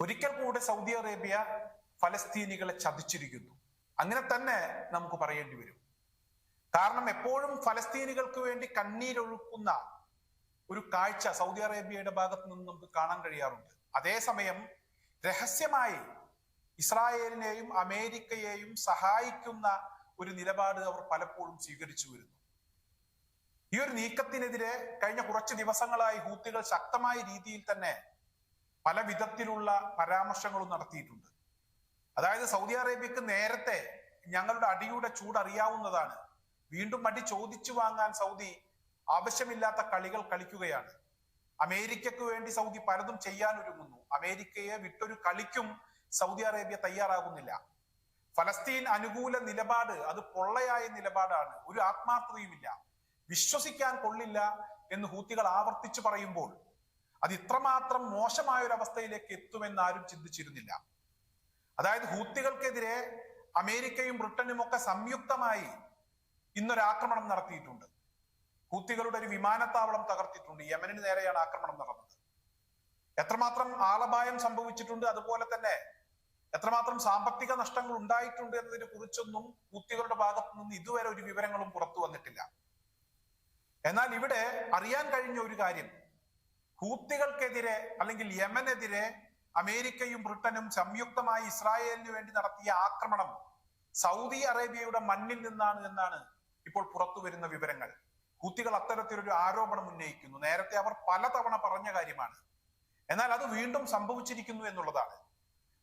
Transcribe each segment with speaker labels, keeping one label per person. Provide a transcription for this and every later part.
Speaker 1: ഒരിക്കൽ കൂടെ Saudi Arabia ഫലസ്തീനികളെ ചതിച്ചിരിക്കുന്നു. അങ്ങനെ തന്നെ നമുക്ക് പറയേണ്ടി വരും. കാരണം എപ്പോഴും ഫലസ്തീനികൾക്ക് വേണ്ടി കണ്ണീരൊഴുക്കുന്ന ഒരു കാഴ്ച സൗദി അറേബ്യയുടെ ഭാഗത്ത് നിന്ന് നമുക്ക് കാണാൻ കഴിയാറുണ്ട്. അതേസമയം രഹസ്യമായി ഇസ്രായേലിനെയും അമേരിക്കയെയും സഹായിക്കുന്ന ഒരു നിലപാട് അവർ പലപ്പോഴും സ്വീകരിച്ചു വരുന്നു. ഈ ഒരു നീക്കത്തിനെതിരെ കഴിഞ്ഞ കുറച്ച് ദിവസങ്ങളായി ഹൂത്തികൾ ശക്തമായ രീതിയിൽ തന്നെ പല വിധത്തിലുള്ള പരാമർശങ്ങളും നടത്തിയിട്ടുണ്ട്. അതായത് സൗദി അറേബ്യക്ക് നേരത്തെ ഞങ്ങളുടെ അടിയുടെ ചൂട് അറിയാവുന്നതാണ് വീണ്ടും അടി ചോദിച്ചു വാങ്ങാൻ സൗദി ആവശ്യമില്ലാത്ത കളികൾ കളിക്കുകയാണ്. അമേരിക്കക്ക് വേണ്ടി സൗദി പലതും ചെയ്യാൻ ഒരുങ്ങുന്നു. അമേരിക്കയെ വിട്ടൊരു കളിക്കും സൗദി അറേബ്യ തയ്യാറാകുന്നില്ല. ഫലസ്തീൻ അനുകൂല നിലപാട് അത് പൊള്ളയായ നിലപാടാണ്. ഒരു ആത്മാർത്ഥതയുമില്ല. വിശ്വസിക്കാൻ കൊള്ളില്ല എന്ന് ഹൂത്തികൾ ആവർത്തിച്ചു പറയുമ്പോൾ അത് ഇത്രമാത്രം മോശമായ ഒരു അവസ്ഥയിലേക്ക് എത്തുമെന്ന് ആരും ചിന്തിച്ചിരുന്നില്ല. അതായത് ഹൂത്തികൾക്കെതിരെ അമേരിക്കയും ബ്രിട്ടനും ഒക്കെ സംയുക്തമായി ഇന്നൊരു ആക്രമണം നടത്തിയിട്ടുണ്ട്. ഹൂത്തികളുടെ ഒരു വിമാനത്താവളം തകർത്തിട്ടുണ്ട്. യമനിന് നേരെയാണ് ആക്രമണം നടന്നത്. എത്രമാത്രം ആളപായം സംഭവിച്ചിട്ടുണ്ട് അതുപോലെ തന്നെ എത്രമാത്രം സാമ്പത്തിക നഷ്ടങ്ങൾ ഉണ്ടായിട്ടുണ്ട് എന്നതിനെ കുറിച്ചൊന്നും ഹൂത്തികളുടെ ഭാഗത്തു നിന്ന് ഇതുവരെ ഒരു വിവരങ്ങളും പുറത്തു വന്നിട്ടില്ല. എന്നാൽ ഇവിടെ അറിയാൻ കഴിഞ്ഞ ഒരു കാര്യം. ഹൂത്തികൾക്കെതിരെ അല്ലെങ്കിൽ യമനെതിരെ അമേരിക്കയും ബ്രിട്ടനും സംയുക്തമായി ഇസ്രായേലിന് വേണ്ടി നടത്തിയ ആക്രമണം സൗദി അറേബ്യയുടെ മണ്ണിൽ നിന്നാണ് എന്നാണ് ഇപ്പോൾ പുറത്തു വരുന്ന വിവരങ്ങൾ. ഹൂത്തികൾ അത്തരത്തിലൊരു ആരോപണം ഉന്നയിക്കുന്നു. നേരത്തെ അവർ പലതവണ പറഞ്ഞ കാര്യമാണ്. എന്നാൽ അത് വീണ്ടും സംഭവിച്ചിരിക്കുന്നു എന്നുള്ളതാണ്.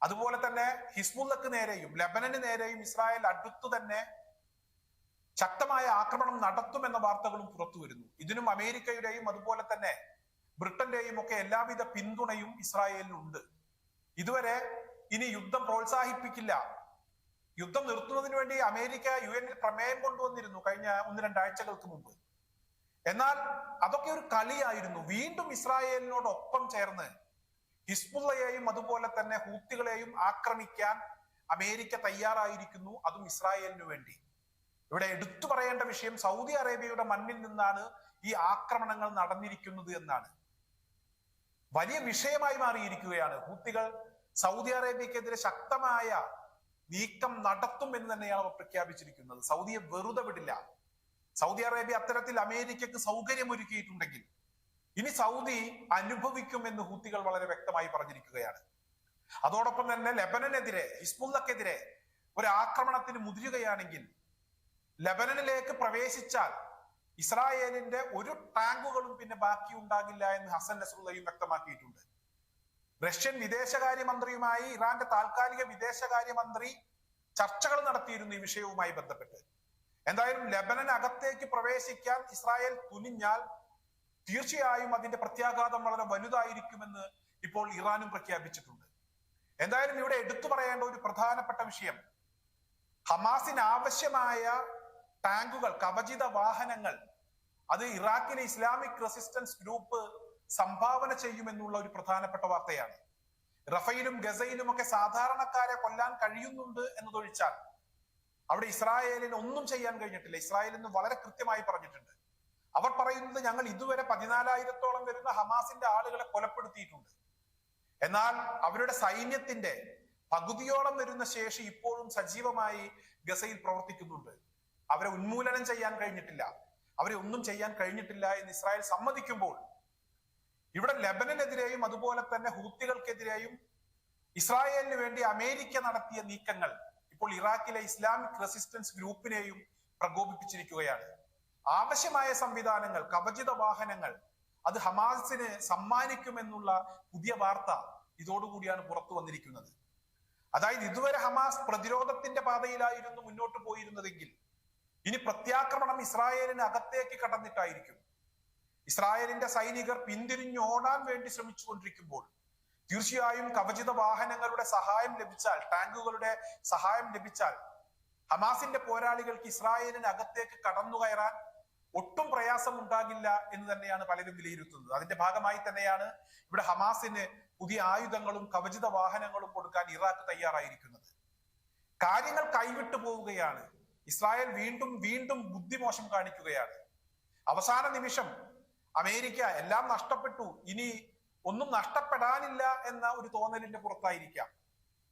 Speaker 1: അതുപോലെ തന്നെ ഹിസ്ബുല്ലക്ക് നേരെയും ലബനന് നേരെയും ഇസ്രായേൽ അടുത്തു തന്നെ ശക്തമായ ആക്രമണം നടത്തുമെന്ന വാർത്തകളും പുറത്തു വരുന്നു. ഇതിനും അമേരിക്കയുടെയും അതുപോലെ തന്നെ ബ്രിട്ടന്റെയും ഒക്കെ എല്ലാവിധ പിന്തുണയും ഇസ്രായേലിനുണ്ട്. ഇതുവരെ ഇനി യുദ്ധം പ്രോത്സാഹിപ്പിക്കില്ല. യുദ്ധം നിർത്തുന്നതിന് വേണ്ടി അമേരിക്ക യു എന്നിൽ പ്രമേയം കൊണ്ടുവന്നിരുന്നു കഴിഞ്ഞ ഒന്ന് രണ്ടാഴ്ചകൾക്ക് മുമ്പ്. എന്നാൽ അതൊക്കെ ഒരു കളിയായിരുന്നു. വീണ്ടും ഇസ്രായേലിനോടൊപ്പം ചേർന്ന് ഹിസ്ബുള്ളയെയും അതുപോലെ തന്നെ ഹൂത്തികളെയും ആക്രമിക്കാൻ അമേരിക്ക തയ്യാറായിരിക്കുന്നു. അതും ഇസ്രായേലിനു വേണ്ടി. ഇവിടെ എടുത്തു പറയേണ്ട വിഷയം സൗദി അറേബ്യയുടെ മണ്ണിൽ നിന്നാണ് ഈ ആക്രമണങ്ങൾ നടന്നിരിക്കുന്നത് എന്നാണ്. വലിയ വിഷയമായി മാറിയിരിക്കുകയാണ്. ഹൂത്തികൾ സൗദി അറേബ്യക്കെതിരെ ശക്തമായ നീക്കം നടത്തും എന്ന് തന്നെയാണ് അവർ പ്രഖ്യാപിച്ചിരിക്കുന്നത്. സൗദിയെ വെറുതെ വിടില്ല. സൗദി അറേബ്യ അത്തരത്തിൽ അമേരിക്കക്ക് സൗകര്യമൊരുക്കിയിട്ടുണ്ടെങ്കിൽ ഇനി സൗദി അനുഭവിക്കുമെന്ന് ഹൂത്തികൾ വളരെ വ്യക്തമായി പറഞ്ഞിരിക്കുകയാണ്. അതോടൊപ്പം തന്നെ ലെബനനെതിരെ ഹിസ്ബുള്ളക്കെതിരെ ഒരു ആക്രമണത്തിന് മുതിരുകയാണെങ്കിൽ ലബനനിലേക്ക് പ്രവേശിച്ചാൽ ഇസ്രായേലിന്റെ ഒരു ടാങ്കുകളും പിന്നെ ബാക്കി ഉണ്ടാകില്ല എന്ന് ഹസൻ നസറുല്ലയും വ്യക്തമാക്കിയിട്ടുണ്ട്. റഷ്യൻ വിദേശകാര്യമന്ത്രിയുമായി ഇറാന്റെ താൽക്കാലിക വിദേശകാര്യമന്ത്രി ചർച്ചകൾ നടത്തിയിരുന്നു ഈ വിഷയവുമായി ബന്ധപ്പെട്ട്. എന്തായാലും ലബനൻ അകത്തേക്ക് പ്രവേശിക്കാൻ ഇസ്രായേൽ തുനിഞ്ഞാൽ തീർച്ചയായും അതിന്റെ പ്രത്യാഘാതം വളരെ വലുതായിരിക്കുമെന്ന് ഇപ്പോൾ ഇറാനും പ്രഖ്യാപിച്ചിട്ടുണ്ട്. എന്തായാലും ഇവിടെ എടുത്തു പറയേണ്ട ഒരു പ്രധാനപ്പെട്ട വിഷയം ഹമാസിന് ആവശ്യമായ ടാങ്കുകൾ കവചിത വാഹനങ്ങൾ അത് ഇറാഖിലെ ഇസ്ലാമിക് റെസിസ്റ്റൻസ് ഗ്രൂപ്പ് സംഭാവന ചെയ്യുമെന്നുള്ള ഒരു പ്രധാനപ്പെട്ട വാർത്തയാണ്. റഫയിലും ഗസയിലും ഒക്കെ സാധാരണക്കാരെ കൊല്ലാൻ കഴിയുന്നുണ്ട് എന്നതൊഴിച്ചാൽ അവിടെ ഇസ്രായേലിന് ഒന്നും ചെയ്യാൻ കഴിഞ്ഞിട്ടില്ല. ഇസ്രായേലിന് വളരെ കൃത്യമായി പറഞ്ഞിട്ടുണ്ട്. അവർ പറയുന്നത് ഞങ്ങൾ ഇതുവരെ പതിനാലായിരത്തോളം വരുന്ന ഹമാസിന്റെ ആളുകളെ കൊലപ്പെടുത്തിയിട്ടുണ്ട്. എന്നാൽ അവരുടെ സൈന്യത്തിന്റെ പകുതിയോളം വരുന്ന ശേഷി ഇപ്പോഴും സജീവമായി ഗസയിൽ പ്രവർത്തിക്കുന്നുണ്ട്. അവരെ ഉന്മൂലനം ചെയ്യാൻ കഴിഞ്ഞിട്ടില്ല. അവരെ ഒന്നും ചെയ്യാൻ കഴിഞ്ഞിട്ടില്ല എന്ന് ഇസ്രായേൽ സമ്മതിക്കുമ്പോൾ ഇവിടെ ലബനനെതിരെയും അതുപോലെ തന്നെ ഹൂത്തികൾക്കെതിരെയും ഇസ്രായേലിന് വേണ്ടി അമേരിക്ക നടത്തിയ നീക്കങ്ങൾ ഇപ്പോൾ ഇറാഖിലെ ഇസ്ലാമിക് റെസിസ്റ്റൻസ് ഗ്രൂപ്പിനെയും പ്രകോപിപ്പിച്ചിരിക്കുകയാണ്. ആവശ്യമായ സംവിധാനങ്ങൾ കവചിത വാഹനങ്ങൾ അത് ഹമാസിന് സമ്മാനിക്കുമെന്നുള്ള പുതിയ വാർത്ത ഇതോടുകൂടിയാണ് പുറത്തു വന്നിരിക്കുന്നത്. അതായത് ഇതുവരെ ഹമാസ് പ്രതിരോധത്തിന്റെ പാതയിലായിരുന്നു മുന്നോട്ട് പോയിരുന്നതെങ്കിൽ ഇനി പ്രത്യാക്രമണം ഇസ്രായേലിന് അകത്തേക്ക് കടന്നിട്ടായിരിക്കും. ഇസ്രായേലിന്റെ സൈനികർ പിന്തിരിഞ്ഞു ഓടാൻ വേണ്ടി ശ്രമിച്ചുകൊണ്ടിരിക്കുമ്പോൾ തീർച്ചയായും കവചിത വാഹനങ്ങളുടെ സഹായം ലഭിച്ചാൽ ടാങ്കുകളുടെ സഹായം ലഭിച്ചാൽ ഹമാസിന്റെ പോരാളികൾക്ക് ഇസ്രായേലിന് അകത്തേക്ക് കടന്നു കയറാൻ ഒട്ടും പ്രയാസം ഉണ്ടാകില്ല എന്ന് തന്നെയാണ് പലരും വിലയിരുത്തുന്നത്. അതിന്റെ ഭാഗമായി തന്നെയാണ് ഇവിടെ ഹമാസിന് പുതിയ ആയുധങ്ങളും കവചിത വാഹനങ്ങളും കൊടുക്കാൻ ഇറാഖ് തയ്യാറായിരിക്കുന്നത്. കാര്യങ്ങൾ കൈവിട്ടു പോവുകയാണ്. ഇസ്രായേൽ വീണ്ടും വീണ്ടും ബുദ്ധിമോശം കാണിക്കുകയാണ്. അവസാന നിമിഷം അമേരിക്ക എല്ലാം നഷ്ടപ്പെട്ടു. ഇനി ഒന്നും നഷ്ടപ്പെടാനില്ല എന്ന ഒരു തോന്നലിന്റെ പുറത്തായിരിക്കാം.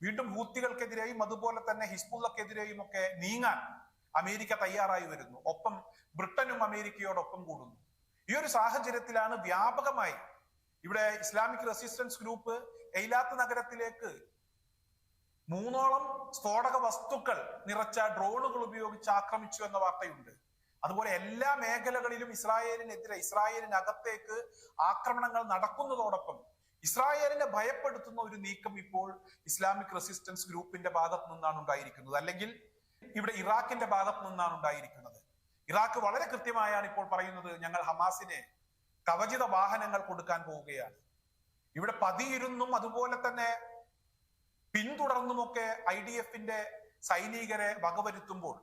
Speaker 1: വീണ്ടും ഹൂത്തികൾക്കെതിരെയും അതുപോലെ തന്നെ ഹിസ്ബുള്ളക്കെതിരെയും ഒക്കെ നീങ്ങാൻ അമേരിക്ക തയ്യാറായി വരുന്നു. ഒപ്പം ബ്രിട്ടനും അമേരിക്കയോടൊപ്പം കൂടുന്നു. ഈ ഒരു സാഹചര്യത്തിലാണ് വ്യാപകമായി ഇവിടെ ഇസ്ലാമിക് റെസിസ്റ്റൻസ് ഗ്രൂപ്പ് എയ്ലാത്ത് നഗരത്തിലേക്ക് മൂന്നോളം സ്ഫോടക വസ്തുക്കൾ നിറച്ച ഡ്രോണുകൾ ഉപയോഗിച്ച് ആക്രമിച്ചു എന്ന വാർത്തയുണ്ട്. അതുപോലെ എല്ലാ മേഖലകളിലും ഇസ്രായേലിനെതിരെ ഇസ്രായേലിനകത്തേക്ക് ആക്രമണങ്ങൾ നടക്കുന്നതോടൊപ്പം ഇസ്രായേലിനെ ഭയപ്പെടുത്തുന്ന ഒരു നീക്കം ഇപ്പോൾ ഇസ്ലാമിക് റെസിസ്റ്റൻസ് ഗ്രൂപ്പിന്റെ ഭാഗത്തു നിന്നാണ് ഉണ്ടായിരിക്കുന്നത്. അല്ലെങ്കിൽ ഇവിടെ ഇറാഖിന്റെ ഭാഗത്തു നിന്നാണ് ഉണ്ടായിരിക്കുന്നത്. ഇറാഖ് വളരെ കൃത്യമായാണ് ഇപ്പോൾ പറയുന്നത് ഞങ്ങൾ ഹമാസിനെ കവചിത വാഹനങ്ങൾ കൊടുക്കാൻ പോവുകയാണ്. ഇവിടെ പതിയിരുന്നും അതുപോലെ തന്നെ പിന്തുടർന്നുമൊക്കെ ഐ ഡി എഫിന്റെ സൈനികരെ വകവരുത്തുമ്പോൾ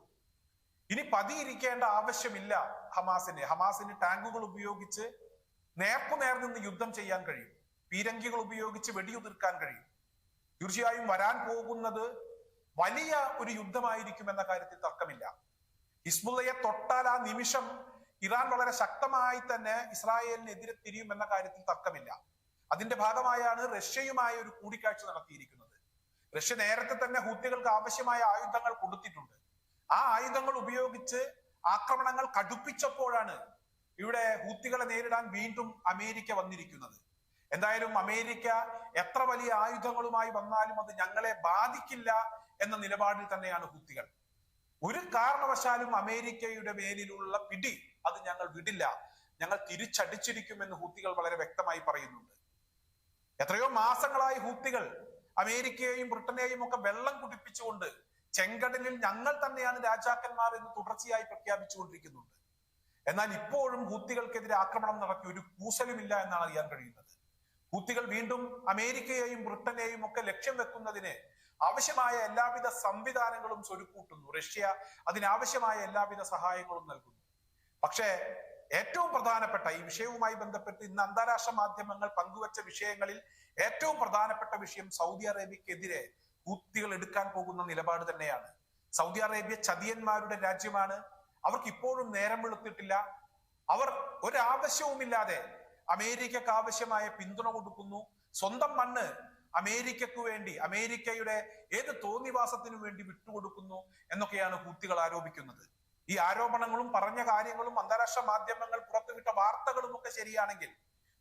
Speaker 1: ഇനി പതിയിരിക്കേണ്ട ആവശ്യമില്ല ഹമാസിന്. ഹമാസിന് ടാങ്കുകൾ ഉപയോഗിച്ച് നേർക്കുനേർ നിന്ന് യുദ്ധം ചെയ്യാൻ കഴിയും. പീരങ്കികൾ ഉപയോഗിച്ച് വെടിയുതിർക്കാൻ കഴിയും. തീർച്ചയായും വരാൻ പോകുന്നത് വലിയ ഒരു യുദ്ധമായിരിക്കും എന്ന കാര്യത്തിൽ തർക്കമില്ല. ഹിസ്ബുള്ളയെ തൊട്ടാൽ ആ നിമിഷം ഇറാൻ വളരെ ശക്തമായി തന്നെ ഇസ്രായേലിനെതിരെ തിരിയും എന്ന കാര്യത്തിൽ തർക്കമില്ല. അതിന്റെ ഭാഗമായാണ് റഷ്യയുമായി ഒരു കൂടിക്കാഴ്ച നടത്തിയിരിക്കുന്നത്. റഷ്യ നേരത്തെ തന്നെ ഹൂത്തികൾക്ക് ആവശ്യമായ ആയുധങ്ങൾ കൊടുത്തിട്ടുണ്ട്. ആ ആയുധങ്ങൾ ഉപയോഗിച്ച് ആക്രമണങ്ങൾ കടുപ്പിച്ചപ്പോഴാണ് ഇവിടെ ഹൂത്തികളെ നേരിടാൻ വീണ്ടും അമേരിക്ക വന്നിരിക്കുന്നത്. എന്തായാലും അമേരിക്ക എത്ര വലിയ ആയുധങ്ങളുമായി വന്നാലും അത് ഞങ്ങളെ ബാധിക്കില്ല എന്ന നിലപാടിൽ തന്നെയാണ് ഹൂത്തികൾ. ഒരു കാരണവശാലും അമേരിക്കയുടെ മേലിലുള്ള പിടി അത് ഞങ്ങൾ വിടില്ല. ഞങ്ങൾ തിരിച്ചടിച്ചിരിക്കും എന്ന് ഹൂത്തികൾ വളരെ വ്യക്തമായി പറയുന്നുണ്ട്. എത്രയോ മാസങ്ങളായി ഹൂത്തികൾ അമേരിക്കയെയും ബ്രിട്ടനെയും ഒക്കെ വെള്ളം കുടിപ്പിച്ചുകൊണ്ട് ചെങ്കടലിൽ ഞങ്ങൾ തന്നെയാണ് രാജാക്കന്മാർ എന്ന് തുടർച്ചയായി പ്രഖ്യാപിച്ചുകൊണ്ടിരിക്കുന്നുണ്ട്. എന്നാൽ ഇപ്പോഴും ഹൂത്തികൾക്കെതിരെ ആക്രമണം നടത്തി ഒരു കൂസലുമില്ല എന്നാണ് അറിയാൻ കഴിയുന്നത്. ഹൂത്തികൾ വീണ്ടും അമേരിക്കയെയും ബ്രിട്ടനെയും ഒക്കെ ലക്ഷ്യം വെക്കുന്നതിന് ആവശ്യമായ എല്ലാവിധ സംവിധാനങ്ങളും സ്വരുക്കൂട്ടുന്നു. റഷ്യ അതിനാവശ്യമായ എല്ലാവിധ സഹായങ്ങളും നൽകുന്നു. പക്ഷേ ഏറ്റവും പ്രധാനപ്പെട്ട ഈ വിഷയവുമായി ബന്ധപ്പെട്ട് ഇന്ന് അന്താരാഷ്ട്ര മാധ്യമങ്ങൾ പങ്കുവച്ച വിഷയങ്ങളിൽ ഏറ്റവും പ്രധാനപ്പെട്ട വിഷയം സൗദി അറേബ്യക്കെതിരെ ഹൂത്തികൾ എടുക്കാൻ പോകുന്ന നിലപാട് തന്നെയാണ്. സൗദി അറേബ്യ ചതിയന്മാരുടെ രാജ്യമാണ്. അവർക്ക് ഇപ്പോഴും നേരം വെളുത്തിട്ടില്ല. അവർ ഒരാവശ്യവുമില്ലാതെ അമേരിക്കക്ക് ആവശ്യമായ പിന്തുണ കൊടുക്കുന്നു. സ്വന്തം മണ്ണ് അമേരിക്കക്ക് വേണ്ടി അമേരിക്കയുടെ ഏത് തോന്നിവാസത്തിനു വേണ്ടി വിട്ടുകൊടുക്കുന്നു എന്നൊക്കെയാണ് ഹൂത്തികൾ ആരോപിക്കുന്നത്. ഈ ആരോപണങ്ങളും പറഞ്ഞ കാര്യങ്ങളും അന്താരാഷ്ട്ര മാധ്യമങ്ങൾ പുറത്തുവിട്ട വാർത്തകളും ഒക്കെ ശരിയാണെങ്കിൽ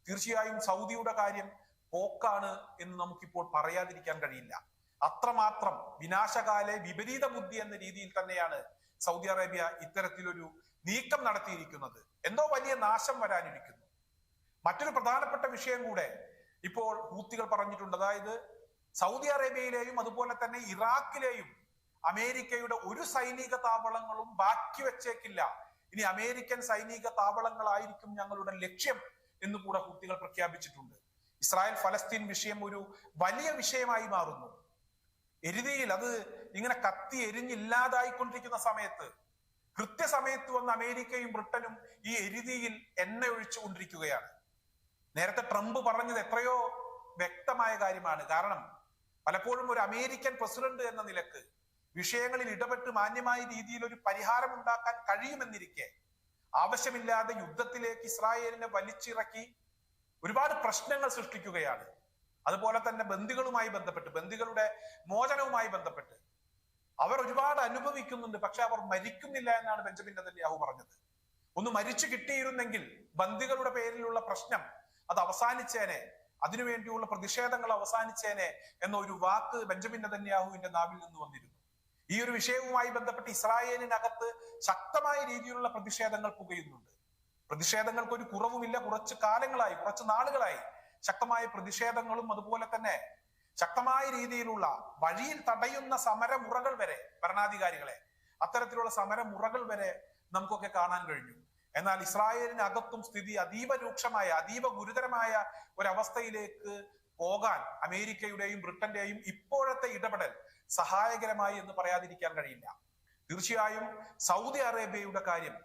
Speaker 1: തീർച്ചയായും സൗദിയുടെ കാര്യം പോക്കാണ് എന്ന് നമുക്കിപ്പോൾ പറയാതിരിക്കാൻ കഴിയില്ല. അത്രമാത്രം വിനാശകാലെ വിപരീത ബുദ്ധി എന്ന രീതിയിൽ തന്നെയാണ് സൗദി അറേബ്യ ഇത്തരത്തിലൊരു നീക്കം നടത്തിയിരിക്കുന്നത്. എന്തോ വലിയ നാശം വരാനിരിക്കുന്നു. മറ്റൊരു പ്രധാനപ്പെട്ട വിഷയം കൂടെ ഇപ്പോൾ ഹൂത്തികൾ പറഞ്ഞിട്ടുണ്ട്. അതായത് സൗദി അറേബ്യയിലെയും അതുപോലെ തന്നെ ഇറാഖിലെയും അമേരിക്കയുടെ ഒരു സൈനിക താവളങ്ങളും ബാക്കി വെച്ചേക്കില്ല. ഇനി അമേരിക്കൻ സൈനിക താവളങ്ങളായിരിക്കും ഞങ്ങളുടെ ലക്ഷ്യം എന്ന് കൂടെ ഹൂത്തികൾ പ്രഖ്യാപിച്ചിട്ടുണ്ട്. ഇസ്രായേൽ ഫലസ്തീൻ വിഷയം ഒരു വലിയ വിഷയമായി മാറുന്നു. എരുതിയിൽ അത് ഇങ്ങനെ കത്തി എരിഞ്ഞില്ലാതായിക്കൊണ്ടിരിക്കുന്ന സമയത്ത് കൃത്യസമയത്ത് വന്ന് അമേരിക്കയും ബ്രിട്ടനും ഈ എരുതിയിൽ എണ്ണ ഒഴിച്ചു കൊണ്ടിരിക്കുകയാണ്. നേരത്തെ ട്രംപ് പറഞ്ഞത് എത്രയോ വ്യക്തമായ കാര്യമാണ്. കാരണം പലപ്പോഴും ഒരു അമേരിക്കൻ പ്രസിഡന്റ് എന്ന നിലയ്ക്ക് വിഷയങ്ങളിൽ ഇടപെട്ട് മാന്യമായ രീതിയിൽ ഒരു പരിഹാരം ഉണ്ടാക്കാൻ കഴിയുമെന്നിരിക്കെ ആവശ്യമില്ലാതെ യുദ്ധത്തിലേക്ക് ഇസ്രായേലിനെ വലിച്ചിറക്കി ഒരുപാട് പ്രശ്നങ്ങൾ സൃഷ്ടിക്കുകയാണ്. അതുപോലെ തന്നെ ബന്ദികളുമായി ബന്ധപ്പെട്ട് ബന്ദികളുടെ മോചനവുമായി ബന്ധപ്പെട്ട്. അവർ ഒരുപാട് അനുഭവിക്കുന്നുണ്ട് പക്ഷെ അവർ മരിക്കുന്നില്ല എന്നാണ് ബെഞ്ചമിൻ നെതന്യാഹു പറഞ്ഞത്. ഒന്ന് മരിച്ചു കിട്ടിയിരുന്നെങ്കിൽ ബന്ദികളുടെ പേരിലുള്ള പ്രശ്നം അത് അവസാനിച്ചേനെ അതിനുവേണ്ടിയുള്ള പ്രതിഷേധങ്ങൾ അവസാനിച്ചേനെ എന്ന ഒരു വാക്ക് ബെഞ്ചമിൻ നെതന്യാഹുവിന്റെ നാവിൽ നിന്ന് വന്നിരുന്നു. ഈ ഒരു വിഷയവുമായി ബന്ധപ്പെട്ട് ഇസ്രായേലിനകത്ത് ശക്തമായ രീതിയിലുള്ള പ്രതിഷേധങ്ങൾ പുകയുന്നുണ്ട്. പ്രതിഷേധങ്ങൾക്ക് ഒരു കുറവുമില്ല. കുറച്ച് കാലങ്ങളായി കുറച്ച് നാളുകളായി ശക്തമായ പ്രതിഷേധങ്ങളും അതുപോലെ തന്നെ ശക്തമായ രീതിയിലുള്ള വഴിയിൽ തടയുന്ന സമരമുറകൾ വരെ ഭരണാധികാരികളെ അത്തരത്തിലുള്ള സമരമുറകൾ വരെ നമുക്കൊക്കെ കാണാൻ കഴിഞ്ഞു. എന്നാൽ ഇസ്രായേലിനകത്തും സ്ഥിതി അതീവ രൂക്ഷമായ അതീവ ഗുരുതരമായ ഒരവസ്ഥയിലേക്ക് പോകാൻ അമേരിക്കയുടെയും ബ്രിട്ടന്റെയും ഇപ്പോഴത്തെ ഇടപെടൽ സഹായകരമായി എന്ന് പറയാതിരിക്കാൻ കഴിയില്ല. തീർച്ചയായും സൗദി അറേബ്യയുടെ കാര്യം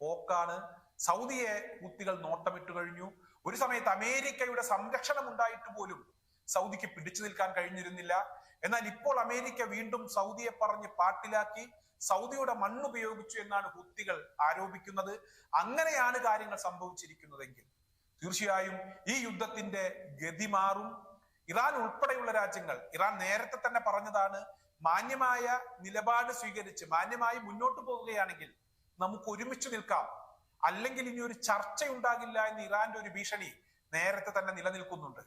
Speaker 1: പോക്കാണ്. സൗദിയെ കുത്തികൾ നോട്ടമിട്ട് കഴിഞ്ഞു. ഒരു സമയത്ത് അമേരിക്കയുടെ സംരക്ഷണം ഉണ്ടായിട്ട് പോലും സൗദിക്ക് പിടിച്ചു നിൽക്കാൻ കഴിഞ്ഞിരുന്നില്ല. എന്നാൽ ഇപ്പോൾ അമേരിക്ക വീണ്ടും സൗദിയെ പറഞ്ഞ് പാട്ടിലാക്കി സൗദിയുടെ മണ്ണ് ഉപയോഗിച്ചു എന്നാണ് ഹുത്തികൾ ആരോപിക്കുന്നത്. അങ്ങനെയാണ് കാര്യങ്ങൾ സംഭവിച്ചിരിക്കുന്നതെങ്കിൽ തീർച്ചയായും ഈ യുദ്ധത്തിന്റെ ഗതി മാറും. ഇറാൻ ഉൾപ്പെടെയുള്ള രാജ്യങ്ങൾ ഇറാൻ നേരത്തെ തന്നെ പറഞ്ഞതാണ് മാന്യമായ നിലപാട് സ്വീകരിച്ച് മാന്യമായി മുന്നോട്ട് പോവുകയാണെങ്കിൽ നമുക്ക് ഒരുമിച്ച് നിൽക്കാം. അല്ലെങ്കിൽ ഇനി ഒരു ചർച്ച ഉണ്ടാകില്ല എന്ന് ഇറാന്റെ ഒരു ഭീഷണി നേരത്തെ തന്നെ നിലനിൽക്കുന്നുണ്ട്.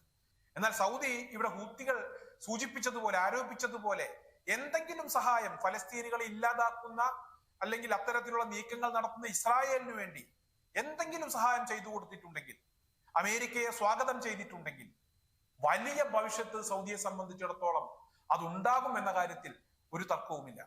Speaker 1: എന്നാൽ സൗദി ഇവിടെ ഹൂത്തികൾ സൂചിപ്പിച്ചതുപോലെ ആരോപിച്ചതുപോലെ എന്തെങ്കിലും സഹായം ഫലസ്തീനുകളെ ഇല്ലാതാക്കുന്ന അല്ലെങ്കിൽ അത്തരത്തിലുള്ള നീക്കങ്ങൾ നടത്തുന്ന ഇസ്രായേലിന് വേണ്ടി എന്തെങ്കിലും സഹായം ചെയ്തു കൊടുത്തിട്ടുണ്ടെങ്കിൽ അമേരിക്കയെ സ്വാഗതം ചെയ്തിട്ടുണ്ടെങ്കിൽ വലിയ ഭവിഷ്യത്ത് സൗദിയെ സംബന്ധിച്ചിടത്തോളം അതുണ്ടാകും എന്ന കാര്യത്തിൽ ഒരു തർക്കവുമില്ല.